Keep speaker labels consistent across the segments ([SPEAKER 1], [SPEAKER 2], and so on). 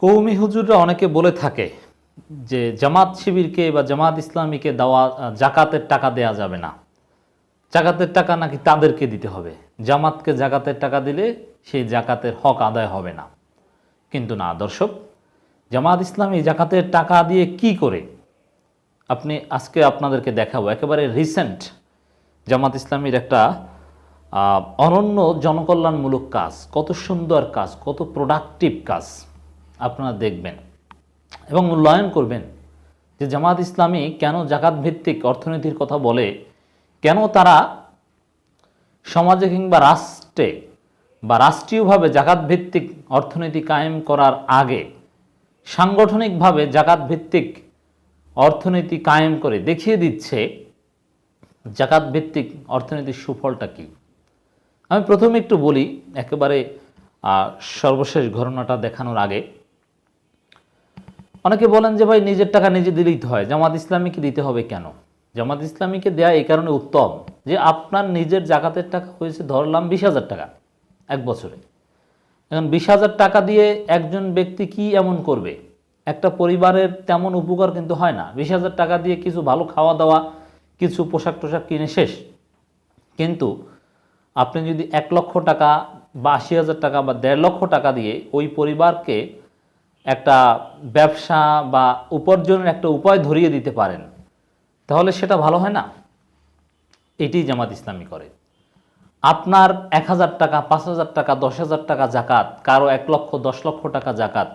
[SPEAKER 1] কৌমি হুজুররা অনেকে বলে থাকে যে জামাত শিবিরকে বা জামাত ইসলামীকে দেওয়া, জাকাতের টাকা দেয়া যাবে না। জাকাতের টাকা নাকি তাদেরকে দিতে হবে। জামাতকে জাকাতের টাকা দিলে সেই জাকাতের হক আদায় হবে না। কিন্তু না, দর্শক, জামাত ইসলামী জাকাতের টাকা দিয়ে কি করে? আপনি আজকে আপনাদেরকে দেখাবো। একেবারে রিসেন্ট জামাত ইসলামীর একটা অনন্য জনকল্যাণমূলক কাজ। কত সুন্দর কাজ, কত প্রোডাক্টিভ কাজ। আপনারা দেখবেন এবং মূল্যায়ন করবেন যে জামাত ইসলামী কেন জাকাত ভিত্তিক অর্থনীতির কথা বলে, কেন তারা সমাজে কিংবা রাষ্ট্রে বা রাষ্ট্রীয়ভাবে জাকাত ভিত্তিক অর্থনীতি কায়েম করার আগে সাংগঠনিকভাবে জাকাত ভিত্তিক অর্থনীতি কায়েম করে দেখিয়ে দিচ্ছে জাকাত ভিত্তিক অর্থনীতির সুফলটা কি। আমি প্রথমে একটু বলি, একেবারে সর্বশেষ ঘটনাটা দেখানোর আগে অনেকে বলেন যে ভাই নিজের টাকা নিজে দিলেই তো হয়, জামাত ইসলামীকে দিতে হবে কেন? জামাত ইসলামীকে দেয়া এই কারণে উত্তম যে আপনার নিজের জাকাতের টাকা হয়েছে ধরলাম বিশ হাজার টাকা এক বছরে। এখন বিশ হাজার টাকা দিয়ে একজন ব্যক্তি কি এমন করবে? একটা পরিবারের তেমন উপকার কিন্তু হয় না। বিশ হাজার টাকা দিয়ে কিছু ভালো খাওয়া দাওয়া, কিছু পোশাক টোশাক কিনে শেষ। কিন্তু আপনি যদি এক লক্ষ টাকা বা আশি হাজার টাকা বা দেড় লক্ষ টাকা দিয়ে ওই পরিবারকে একটা ব্যবসা বা উপার্জনের একটা উপায় ধরিয়ে দিতে পারেন, তাহলে সেটা ভালো হয় না? এটি জামাত ইসলামী করে। আপনার এক হাজার টাকা, পাঁচ হাজার টাকা, দশ হাজার টাকা জাকাত, কারও এক লক্ষ, দশ লক্ষ টাকা জাকাত,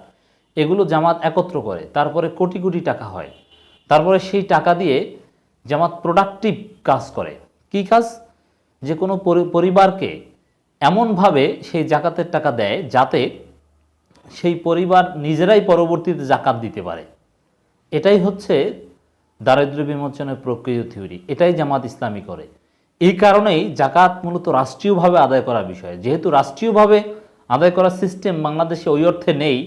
[SPEAKER 1] এগুলো জামাত একত্র করে, তারপরে কোটি কোটি টাকা হয়। তারপরে সেই টাকা দিয়ে জামাত প্রোডাক্টিভ কাজ করে। কি কাজ? যে কোনো পরিবারকে এমনভাবে সেই জাকাতের টাকা দেয় যাতে সেই পরিবার নিজেরাই পরবর্তীতে জাকাত দিতে পারে। এটাই হচ্ছে দারিদ্র্য বিমোচনের প্রক্রিয়া থিওরি। এটাই জামাত ইসলামী করে। এই কারণেই জাকাত মূলত রাষ্ট্রীয়ভাবে আদায় করা বিষয়। যেহেতু রাষ্ট্রীয়ভাবে আদায় করার সিস্টেম বাংলাদেশে ওই অর্থে নেই,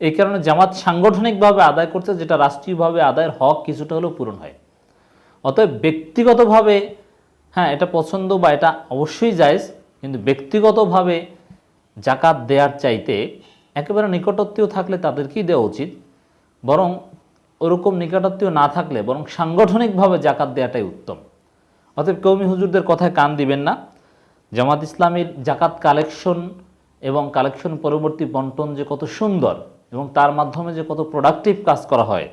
[SPEAKER 1] এই কারণে জামাত সাংগঠনিকভাবে আদায় করছে যেটা রাষ্ট্রীয়ভাবে আদায়ের হক কিছুটা হলেও পূরণ হয়। অতএব ব্যক্তিগতভাবে হ্যাঁ এটা পছন্দ বা এটা অবশ্যই জায়েজ, কিন্তু ব্যক্তিগতভাবে জাকাত দেওয়ার চাইতে একেবারে নিকটত্বীয় থাকলে তাদেরকেই দেওয়া উচিত, বরং ওরকম নিকটত্বীয় না থাকলে বরং সাংগঠনিকভাবে জাকাত দেওয়াটাই উত্তম। অতএব কৌমি হুজুরদের কথায় কান দিবেন না। জামাত ইসলামের জাকাত কালেকশন এবং কালেকশন পরবর্তী বন্টন যে কত সুন্দর এবং তার মাধ্যমে যে কত প্রোডাক্টিভ কাজ করা হয়,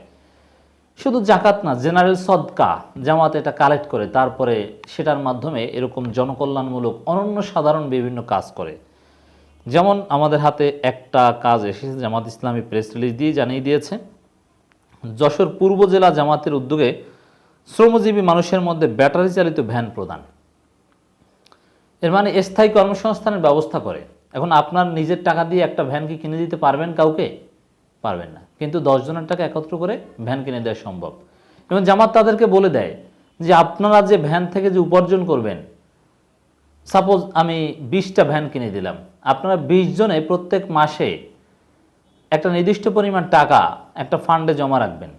[SPEAKER 1] শুধু জাকাত না জেনারেল সদকা, জামাত এটা কালেক্ট করে, তারপরে সেটার মাধ্যমে এরকম জনকল্যাণমূলক অনন্য সাধারণ বিভিন্ন কাজ করে। যেমন আমাদের হাতে একটা কাজ এসেছে, জামাত ইসলামী প্রেস রিলিজ দিয়ে জানিয়ে দিয়েছে, যশোর পূর্ব জেলা জামাতের উদ্যোগে শ্রমজীবী মানুষের মধ্যে ব্যাটারি চালিত ভ্যান প্রদান। এর মানে স্থায়ী কর্মসংস্থানের ব্যবস্থা করে। এখন আপনার নিজের টাকা দিয়ে একটা ভ্যান কি কিনে দিতে পারবেন কাউকে? পারবেন না। কিন্তু দশ জনের টাকা একত্র করে ভ্যান কিনে দেওয়া সম্ভব। এবং জামাত তাদেরকে বলে দেয় যে, আপনারা যে ভ্যান থেকে যে উপার্জন করবেন সাপোজ আমি বিশটা ভ্যান কিনে দিলাম। আপনারা বিশ জনে প্রত্যেক মাসে একটা নির্দিষ্ট পরিমাণ টাকা একটা ফান্ডে জমা রাখবেন,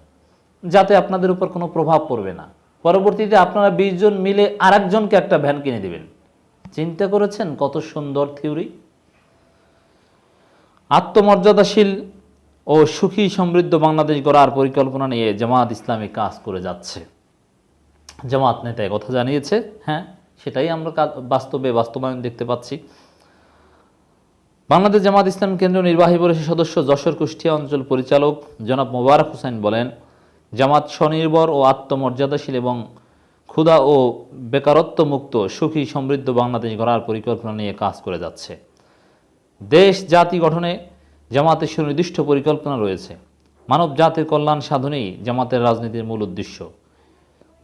[SPEAKER 1] যাতে আপনাদের উপর কোনো প্রভাব পড়বে না। পরবর্তীতে আপনারা বিশ জন মিলে আরেকজনকে একটা ভ্যান কিনে দিবেন। চিন্তা করেছেন কত সুন্দর থিওরি? আত্মমর্যাদাশীল ও সুখী সমৃদ্ধ বাংলাদেশ গড়ার পরিকল্পনা নিয়ে জামাত ইসলামী কাজ করে যাচ্ছে। জামাত নেতা কথা জানিয়েছে হ্যাঁ? সেটাই আমরা বাস্তবে বাস্তবায়ন দেখতে পাচ্ছি। বাংলাদেশ জামাত ইসলাম কেন্দ্র নির্বাহী পরিষদ সদস্য যশোর কুষ্টিয়া অঞ্চল পরিচালক জনাব মোবারক হোসেন বলেন, জামাত স্বনির্ভর ও আত্মমর্যাদাশীল এবং ক্ষুধা ও বেকারত্ব মুক্ত সুখী, সমৃদ্ধ বাংলাদেশ গড়ার পরিকল্পনা নিয়ে কাজ করে যাচ্ছে। দেশ, জাতি গঠনে জামাতের সুনির্দিষ্ট পরিকল্পনা রয়েছে। মানব জাতির কল্যাণ সাধনেই জামাতের রাজনীতির মূল উদ্দেশ্য।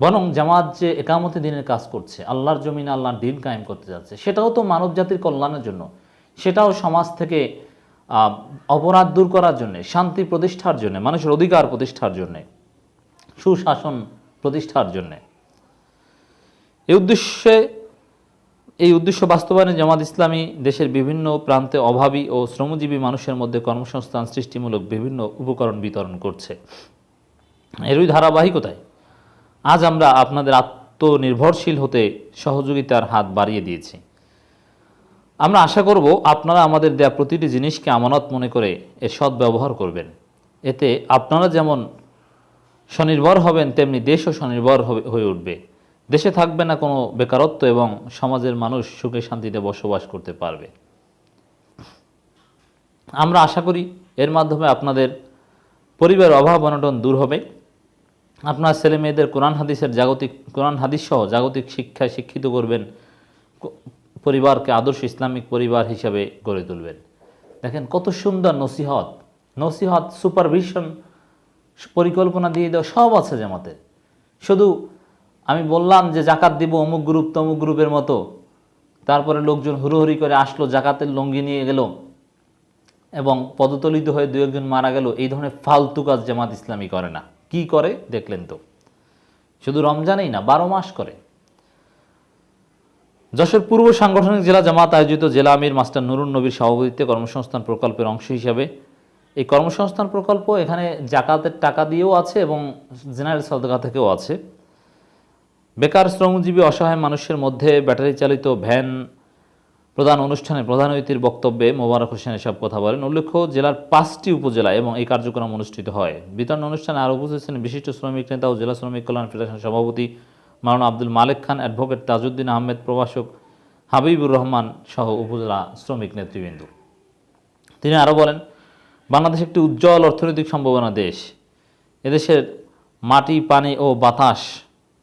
[SPEAKER 1] বরং জামাত যে একামতে দিনের কাজ করছে, আল্লাহর জমিনে আল্লাহর দিন কায়েম করতে যাচ্ছে, সেটাও তো মানব জাতির কল্যাণের জন্য। সেটাও সমাজ থেকে অপরাধ দূর করার জন্যে, শান্তি প্রতিষ্ঠার জন্যে, মানুষের অধিকার প্রতিষ্ঠার জন্যে, সুশাসন প্রতিষ্ঠার জন্যে। এই উদ্দেশ্যে, এই উদ্দেশ্য বাস্তবায়নে জামাত ইসলামী দেশের বিভিন্ন প্রান্তে অভাবী ও শ্রমজীবী মানুষের মধ্যে কর্মসংস্থান সৃষ্টিমূলক বিভিন্ন উপকরণ বিতরণ করছে। এরই ধারাবাহিকতায় আজ আমরা আপনাদের আত্মনির্ভরশীল হতে সহযোগিতার হাত বাড়িয়ে দিয়েছি। আমরা আশা করব আপনারা আমাদের দেয়া প্রতিটি জিনিসকে আমানত মনে করে এর সৎ ব্যবহার করবেন। এতে আপনারা যেমন স্বনির্ভর হবেন, তেমনি দেশও স্বনির্ভর হয়ে উঠবে। দেশে থাকবে না কোনো বেকারত্ব এবং সমাজের মানুষ সুখে শান্তিতে বসবাস করতে পারবে। আমরা আশা করি এর মাধ্যমে আপনাদের পরিবার অভাব অনটন দূর হবে। আপনার ছেলে মেয়েদের কোরআন হাদিসের জাগতিক, কোরআন হাদিস সহ জাগতিক শিক্ষায় শিক্ষিত করবেন পরিবারকে আদর্শ ইসলামিক পরিবার হিসাবে গড়ে তুলবেন। দেখেন কত সুন্দর নসিহত নসিহত, সুপারভিশন, পরিকল্পনা দিয়ে দেওয়া সব আছে জামাতে। শুধু আমি বললাম যে জাকাত দিব অমুক গ্রুপ তমুক গ্রুপের মতো, তারপরে লোকজন হুড়োহুড়ি করে আসলো, জাকাতের লঙ্গি নিয়ে গেল এবং পদতলিত হয়ে দু একজন মারা গেল, এই ধরনের ফালতু কাজ জামাত ইসলামী করে না। কি করে দেখলেন তো? শুধু রমজানেই না, বারো মাস করে। যশোর পূর্ব সাংগঠনিক জেলা জামাত আয়োজিত জেলা আমির মাস্টার নুরুন নবীর সভাপতিত্বে কর্মসংস্থান প্রকল্পের অংশ হিসাবে এই কর্মসংস্থান প্রকল্প এখানে জাকাতের টাকা দিয়েও আছে এবং জেনারেল সদকা থেকেও আছে। বেকার শ্রমজীবী অসহায় মানুষের মধ্যে ব্যাটারি চালিত ভ্যান প্রধান অনুষ্ঠানে প্রধান অতিথির বক্তব্যে মোবারক হোসেন এসব কথা বলেন। উল্লেখ্য, জেলার পাঁচটি উপজেলা এবং এই কার্যক্রম অনুষ্ঠিত হয়। বিতরণ অনুষ্ঠানে আরও উপস্থিত ছিলেন বিশিষ্ট শ্রমিক নেতা ও জেলা শ্রমিক কল্যাণ ফেডারেশন সভাপতি মাওলানা আব্দুল মালেক খান, অ্যাডভোকেট তাজউদ্দিন আহমেদ, প্রভাষক হাবিবুর রহমান সহ উপজেলা শ্রমিক নেতৃবৃন্দ। তিনি আরও বলেন, বাংলাদেশ একটি উজ্জ্বল অর্থনৈতিক সম্ভাবনা দেশ। এদেশের মাটি, পানি ও বাতাস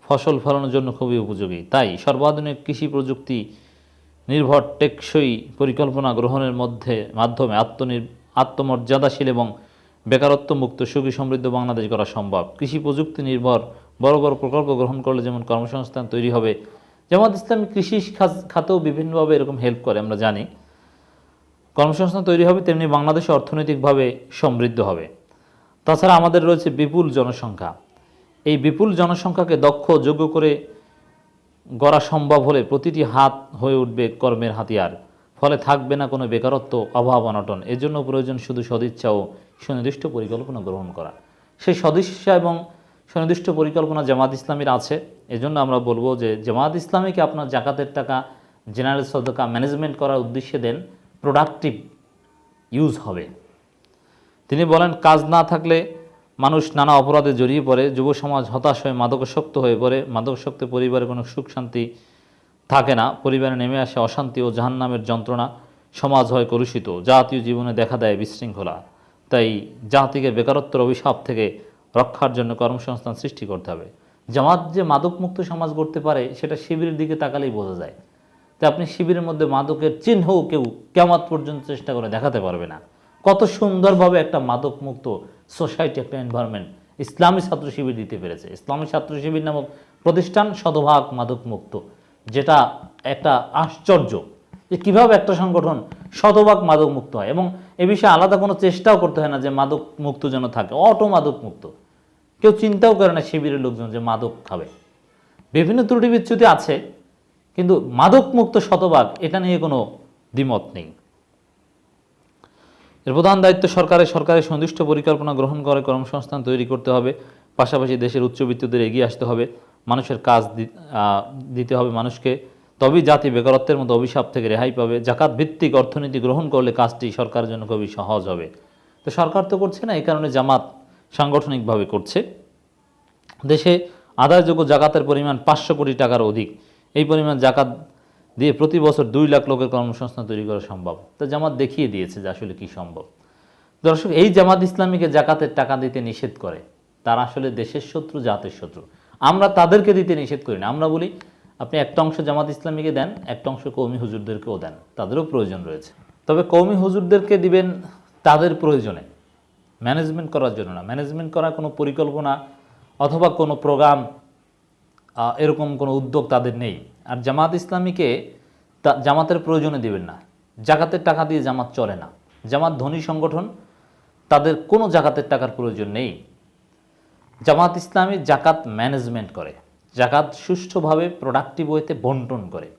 [SPEAKER 1] ফসল ফলানোর জন্য খুবই উপযোগী। তাই সর্বাধুনিক কৃষি প্রযুক্তি নির্ভর টেকসই পরিকল্পনা গ্রহণের মধ্যে, মাধ্যমে আত্মনির, আত্মমর্যাদাশীল এবং বেকারত্ব মুক্ত সুখী সমৃদ্ধ বাংলাদেশ করা সম্ভব। কৃষি প্রযুক্তি নির্ভর, বড় বড় প্রকল্প গ্রহণ করলে যেমন কর্মসংস্থান তৈরি হবে যেমন ইসলামী কৃষি খাত- খাতেও বিভিন্নভাবে এরকম হেল্প করে, আমরা জানি। কর্মসংস্থান তৈরি হবে তেমনি বাংলাদেশ অর্থনৈতিকভাবে সমৃদ্ধ হবে। তাছাড়া আমাদের রয়েছে বিপুল জনসংখ্যা। এই বিপুল জনসংখ্যাকে দক্ষ যোগ্য করে গড়া সম্ভব হলে প্রতিটি হাত হয়ে উঠবে কর্মের হাতিয়ার। ফলে থাকবে না কোনো বেকারত্ব, অভাব, অনটন। এজন্য প্রয়োজন শুধু সদিচ্ছা ও সুনির্দিষ্ট পরিকল্পনা গ্রহণ করা। সেই সদিচ্ছা এবং সুনির্দিষ্ট পরিকল্পনা জামাত ইসলামীর আছে। এজন্য আমরা বলব যে জামাত ইসলামীকে আপনার জাকাতের টাকা, জেনারেল সদকা ম্যানেজমেন্ট করার উদ্দেশ্যে দেন, প্রোডাক্টিভ ইউজ হবে। তিনি বলেন, কাজ না থাকলে মানুষ নানা অপরাধে জড়িয়ে পড়ে, যুব সমাজ হতাশ হয়ে মাদকাসক্ত হয়ে পড়ে। মাদকাসক্ত পরিবারে কোনো সুখ শান্তি থাকে না। পরিবারে নেমে আসে অশান্তি ও জাহান্নামের যন্ত্রণা। সমাজ হয় কলুষিত। জাতীয় জীবনে দেখা দেয় বিশৃঙ্খলা। তাই জাতিকে বেকারত্বের অভিশাপ থেকে রক্ষার জন্য কর্মসংস্থান সৃষ্টি করতে হবে। জামাত যে মাদকমুক্ত সমাজ গড়তে পারে, সেটা শিবিরের দিকে তাকালেই বোঝা যায়। তো আপনি শিবিরের মধ্যে মাদকের চিহ্নও কেউ কেমত পর্যন্ত চেষ্টা করে দেখাতে পারবে না। কত সুন্দরভাবে একটা মাদক মুক্ত সোসাইটি, একটা এনভায়রনমেন্ট ইসলামী ছাত্র শিবির দিতে পেরেছে। ইসলামী ছাত্র শিবির নামক প্রতিষ্ঠান শতভাগ মাদক মুক্ত যেটা একটা আশ্চর্য যে কীভাবে একটা সংগঠন শতভাগ মাদক মুক্ত হয় এবং এ বিষয়ে আলাদা কোনো চেষ্টাও করতে হয় না যে মাদক মুক্ত যেন থাকে, অটো মাদক মুক্ত কেউ চিন্তাও করে না শিবিরের লোকজন যে মাদক খাবে। বিভিন্ন ত্রুটি বিচ্যুতি আছে, কিন্তু মাদক মুক্ত শতভাগ এটা নিয়ে কোনো দ্বিমত নেই। এর প্রধান দায়িত্ব সরকারের সরকারের সুনির্দিষ্ট পরিকল্পনা গ্রহণ করে কর্মসংস্থান তৈরি করতে হবে, পাশাপাশি দেশের উচ্চবিত্তদের এগিয়ে আসতে হবে, মানুষের কাজ দিতে হবে মানুষকে। তবেই জাতি বেকারত্বের মতো অভিশাপ থেকে রেহাই পাবে। জাকাত ভিত্তিক অর্থনীতি গ্রহণ করলে কাজটি সরকারের জন্য খুবই সহজ হবে। তো সরকার তো করছে না, এই কারণে জামাত সাংগঠনিকভাবে করছে। দেশে আদায়যোগ্য জাকাতের পরিমাণ পাঁচশো কোটি টাকার অধিক। এই পরিমাণ জাকাত দিয়ে প্রতি বছর দুই লাখ লোকের কর্মসংস্থান তৈরি করা সম্ভব। তো জামাত দেখিয়ে দিয়েছে যে আসলে কি সম্ভব। দর্শক, এই জামাত ইসলামীকে জাকাতের টাকা দিতে নিষেধ করে। তারা আসলে দেশের শত্রু, জাতের শত্রু। আমরা তাদেরকে দিতে নিষেধ করি না। আমরা বলি, আপনি একটা অংশ জামাত ইসলামীকে দেন, একটা অংশ কৌমি হুজুরদেরকেও দেন। তাদেরও প্রয়োজন রয়েছে। তবে কৌমি হুজুরদেরকে দিবেন তাদের প্রয়োজনে। ম্যানেজমেন্ট করার জন্য না। ম্যানেজমেন্ট করার কোনো পরিকল্পনা অথবা কোনো প্রোগ্রাম এরকম কোনো উদ্যোগ তাদের নেই। আর জামাত ইসলামীকে জামাতের প্রয়োজনে দিবেন না। জাকাতের টাকা দিয়ে জামাত চলে না। জামাত ধনী সংগঠন, তাদের কোনো জাকাতের টাকার প্রয়োজন নেই। জামাত ইসলামী জাকাত ম্যানেজমেন্ট করে। জাকাত সুষ্ঠুভাবে প্রোডাক্টিভ ওয়েতে বন্টন করে।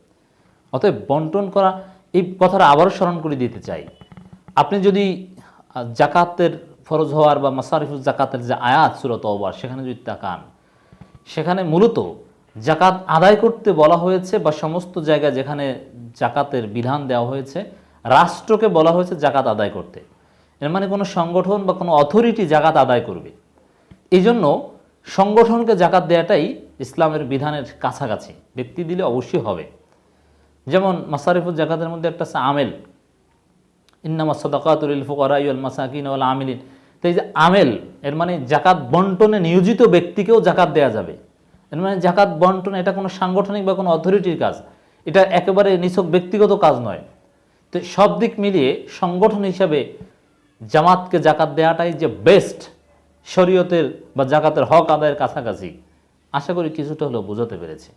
[SPEAKER 1] অতএব বন্টন করা, এই কথাটা আবারও স্মরণ করে দিতে চাই। আপনি যদি জাকাতের ফরজ হওয়ার বা মাসারিফুল জাকাতের যে আয়াত সুরত অবার সেখানে যদি তাকান সেখানে মূলত জাকাত আদায় করতে বলা হয়েছে বা সমস্ত জায়গায় যেখানে জাকাতের বিধান দেওয়া হয়েছে, রাষ্ট্রকে বলা হয়েছে জাকাত আদায় করতে। এর মানে কোনো সংগঠন বা কোনো অথরিটি জাকাত আদায় করবে। এই জন্য সংগঠনকে জাকাত দেওয়াটাই ইসলামের বিধানের কাছাকাছি। ব্যক্তি দিলে অবশ্যই হবে। যেমন মাসারিফুল জাকাতের মধ্যে একটা আছে, আমেল। ইন্নামা সদাকাতুল ফুকারা ইউল মাসাকিন ওয়াল আমিলিন। তো এই যে আমেল, এর মানে জাকাত বন্টনে নিয়োজিত ব্যক্তিকেও জাকাত দেয়া যাবে। এর মানে জাকাত বন্টন এটা কোনো সাংগঠনিক বা কোনো অথরিটির কাজ। এটা একেবারে নিছক ব্যক্তিগত কাজ নয়। তো সব দিক মিলিয়ে সংগঠন হিসাবে জামাতকে জাকাত দেওয়াটাই যে বেস্ট শরীয়তের বা জাকাতের হক আদায়ের কাছাকাছি, আশা করি কিছুটা হলেও বোঝাতে পেরেছি।